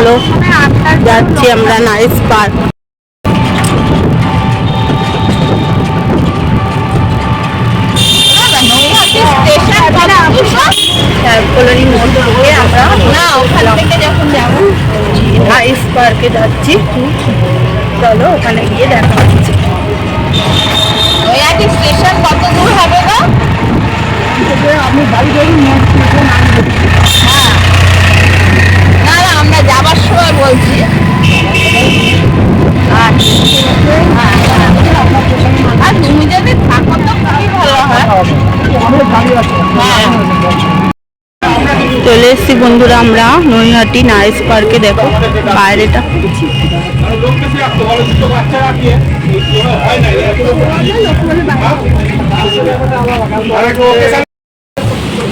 চলো যাচ্ছি আমরা নাইস পার্ক কলোনি মোড় থেকে আমরা না ওখান থেকে যখন যাব নাইস পার্কে যাচ্ছি। চলো ওখানে গিয়ে দেখা হচ্ছে। নৈহাটি স্টেশন কত দূর হবে গো? আমি বাড়ি যাই হ্যাঁ না না যাবার সময় বলছি। আচ্ছা হ্যাঁ, আর তুমি যদি থাকো তো খুবই ভালো হয়। চলে এসেছি বন্ধুরা আমরা নৈহাটি নাইস পার্কে দেখো বাইরেটা। হয় না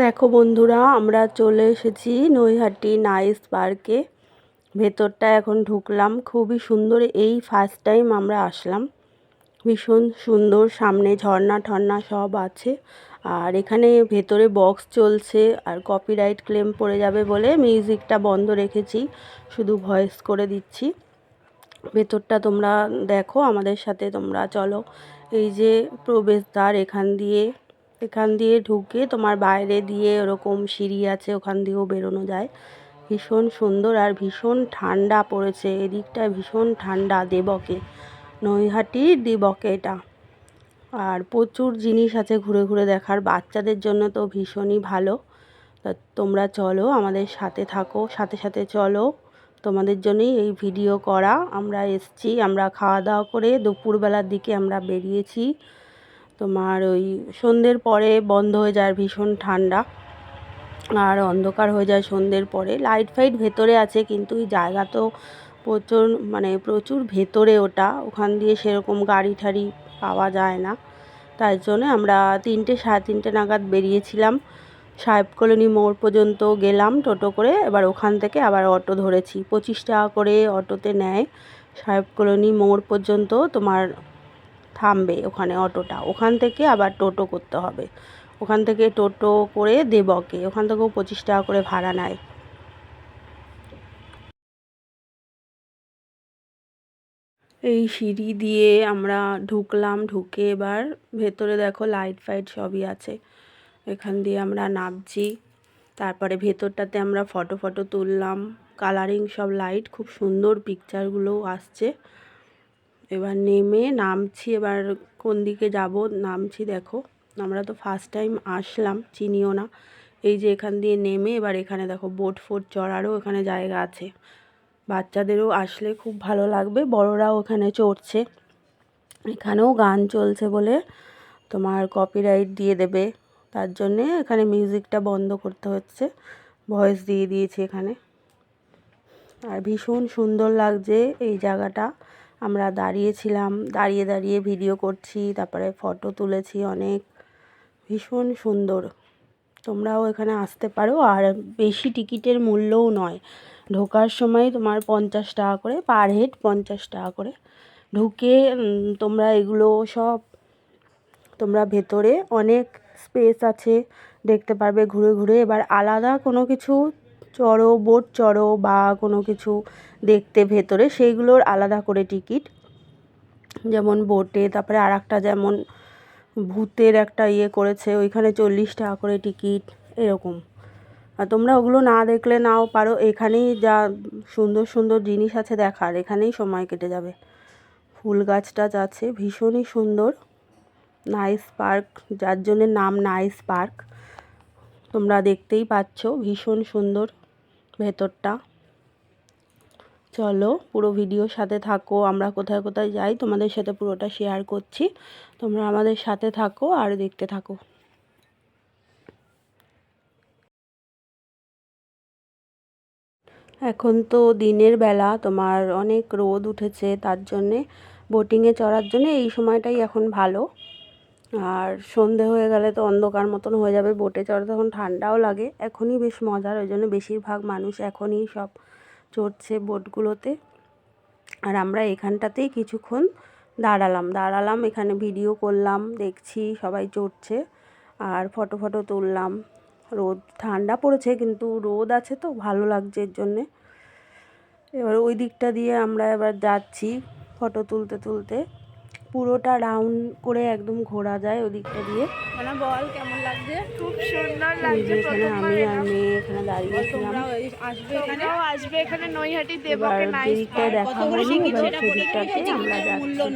দেখো বন্ধুরা, আমরা চলে এসেছি নৈহাটি নাইস পার্কে। ভেতরটা এখন ঢুকলাম। খুবই সুন্দর এই ফার্স্ট টাইম আমরা আসলাম। ভীষণ সুন্দর, সামনে ঝর্ণা ঠর্ণা সব আছে। আর এখানে ভেতরে বক্স চলছে, আর কপিরাইট ক্লেম পড়ে যাবে বলে মিউজিকটা বন্ধ রেখেছি। শুধু ভয়েস করে দিচ্ছি। ভেতরটা তোমরা দেখো, আমাদের সাথে তোমরা চলো। এই যে প্রবেশদ্বার এখান দিয়ে এখান দিয়ে ঢুকে তোমার বাইরে দিয়ে ওরকম সিঁড়ি আছে, ওখান দিয়েও বেরোনো যায়। ভীষণ সুন্দর আর ভীষণ ঠান্ডা পড়েছে, এদিকটা ভীষণ ঠান্ডা দেবকে নৈহাটির দেবকে এটা। আর প্রচুর জিনিস আছে ঘুরে ঘুরে দেখার, বাচ্চাদের জন্য তো ভীষণই ভালো। তোমরা চলো আমাদের সাথে থাকো, সাথে সাথে চলো, তোমাদের জন্যই এই ভিডিও করা। আমরা এসছি, আমরা খাওয়া দাওয়া করে দুপুরবেলার দিকে আমরা বেরিয়েছি। তোমার ওই সন্ধ্যের পরে বন্ধ হয়ে যায় ভীষণ ঠান্ডা। আর অন্ধকার হয়ে যায় সন্ধ্যের পরে। লাইট ফাইট ভেতরে আছে কিন্তু ওই জায়গা তো প্রচুর মানে প্রচুর ভেতরে ওটা। ওখান দিয়ে সেরকম গাড়ি ঠাড়ি পাওয়া যায় না। তাই জন্য আমরা তিনটে, সাড়ে তিনটে নাগাদ বেরিয়েছিলাম। সাহেব কলোনি মোড় পর্যন্ত গেলাম টোটো করে। এবার ওখান থেকে আবার অটো ধরেছি। পঁচিশ টাকা করে অটোতে নেয়। সাহেব কলোনি মোড় পর্যন্ত তোমার থামবে ওখানে অটোটা। ওখান থেকে আবার টোটো করতে হবে। ওখান থেকে টোটো করে দেবকে। ওখান থেকেও পঁচিশ টাকা করে ভাড়া নেয়। এই সিঁড়ি দিয়ে আমরা ঢুকলাম। ঢুকে এবার ভেতরে দেখো লাইট ফাইট সবই আছে। এখান দিয়ে আমরা নামছি। তারপরে ভেতরটাতে আমরা ফটো ফটো তুললাম। কালারিং সব লাইট। খুব সুন্দর পিকচারগুলোও আসছে। এবার নেমে নামছি, এবার কোন দিকে যাব নামছি দেখো। আমরা তো ফার্স্ট টাইম আসলাম, চিনিও না। এই যে এখান দিয়ে নেমে এবার এখানে দেখো বোট ফোট চড়ারও এখানে জায়গা আছে। বাচ্চাদেরও আসলে খুব ভালো লাগবে, বড়রাও ওখানে চড়ছে। এখানেও গান চলছে বলে তোমার কপিরাইট দিয়ে দেবে। তার জন্যে এখানে মিউজিকটা বন্ধ করতে হচ্ছে ভয়েস দিয়ে দিয়েছি এখানে। আর ভীষণ সুন্দর লাগছে এই জায়গাটা। আমরা দাঁড়িয়েছিলাম, দাঁড়িয়ে দাঁড়িয়ে ভিডিও করছি, তারপরে ফটো তুলেছি অনেক। ভীষণ সুন্দর। তোমরাও এখানে আসতে পারো, আর বেশি টিকিটের মূল্যও নয়। ঢোকার সময় তোমার পঞ্চাশ টাকা করে পার হেড পঞ্চাশ টাকা করে। ঢুকে তোমরা এগুলো সব, তোমরা ভেতরে অনেক স্পেস আছে। দেখতে পারবে ঘুরে ঘুরে। এবার আলাদা কোনো কিছু চড়ো, বোট চড়ো বা কোনো কিছু দেখতে ভেতরে, সেইগুলোর আলাদা করে টিকিট। যেমন বোটে, তারপরে আর একটা যেমন ভূতের একটা ইয়ে করেছে, ওইখানে চল্লিশ টাকা করে টিকিট, এরকম। আর তোমরা ওগুলো না দেখলে নাও পারো, এখানেই যা সুন্দর সুন্দর জিনিস আছে দেখার, এখানেই সময় কেটে যাবে। ফুল গাছ টাছ আছে ভীষণই সুন্দর নাইস পার্ক যার জন্যে নাম নাইস পার্ক তোমরা দেখতেই পাচ্ছ, ভীষণ সুন্দর। ভেতরটা। চলো পুরো ভিডিওর সাথে থাকো, আমরা কোথায় কোথায় যাই, তোমাদের সাথে পুরোটা শেয়ার করছি। তোমরা আমাদের সাথে থাকো আর দেখতে থাকো। এখন তো দিনের বেলা, তোমার অনেক রোদ উঠেছে, তার জন্যে বোটিংয়ে চড়ার জন্য এই সময়টাই এখন ভালো। আর সন্ধে হয়ে গেলে তো অন্ধকার মতন হয়ে যাবে, বোটে চড়ে তখন ঠান্ডাও লাগে। এখনই বেশ মজার, ওই জন্য বেশিরভাগ মানুষ এখনই সব চড়ছে বোটগুলোতে। আর আমরা এখানটাতেই কিছুক্ষণ দাঁড়ালাম। দাঁড়ালাম, এখানে ভিডিও করলাম, দেখছি সবাই চড়ছে আর ফটো ফটো তুললাম। রোদ, ঠান্ডা পড়েছে কিন্তু রোদ আছে তো, ভালো লাগছে এর জন্যে। এবার ওই দিকটা দিয়ে আমরা এবার যাচ্ছি ফটো তুলতে তুলতে। পুরোটা রাউন্ড করে একদম ঘোরা যায় ওদিকটা দিয়ে। মানে বল কেমন লাগছে? খুব সুন্দর লাগছে এখানে আমি আর এলাম। মেয়ে এখানে দাঁড়িয়েছিলাম তোমরাও আসবে এখানে? নৈহাটি এবার দেবকে নাইস দেখা হয়নি এবার সেদিকটাতে আমরা যাচ্ছি।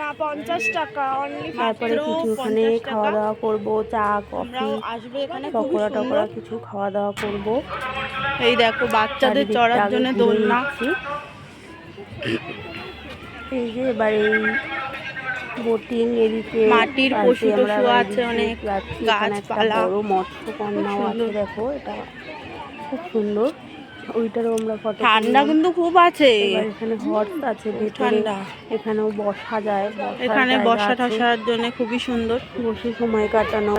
না পঞ্চাশ টাকা অনলি তারপরে কিছু ওখানে খাওয়া দাওয়া করব চা কফি আসবে এখানে পকোড়া টকোড়া কিছু খাওয়া দাওয়া করব। এই দেখো বাচ্চাদের চড়ার জন্য দোলনা। এই যে এবার এই বোটিং এদিকে মাটির পশু পশু টশু আছে অনেক, গাছপালা। বড় মৎস্যকন্যাও আছে দেখো এটা খুব সুন্দর। ওইটারও আমরা ফটো ঠান্ডা কিন্তু খুব আছে। এখানে হট আছে ঠান্ডা। এখানেও বসা যায় এখানে বসা ঠাসার জন্য খুবই সুন্দর। বসে সময় কাটানো।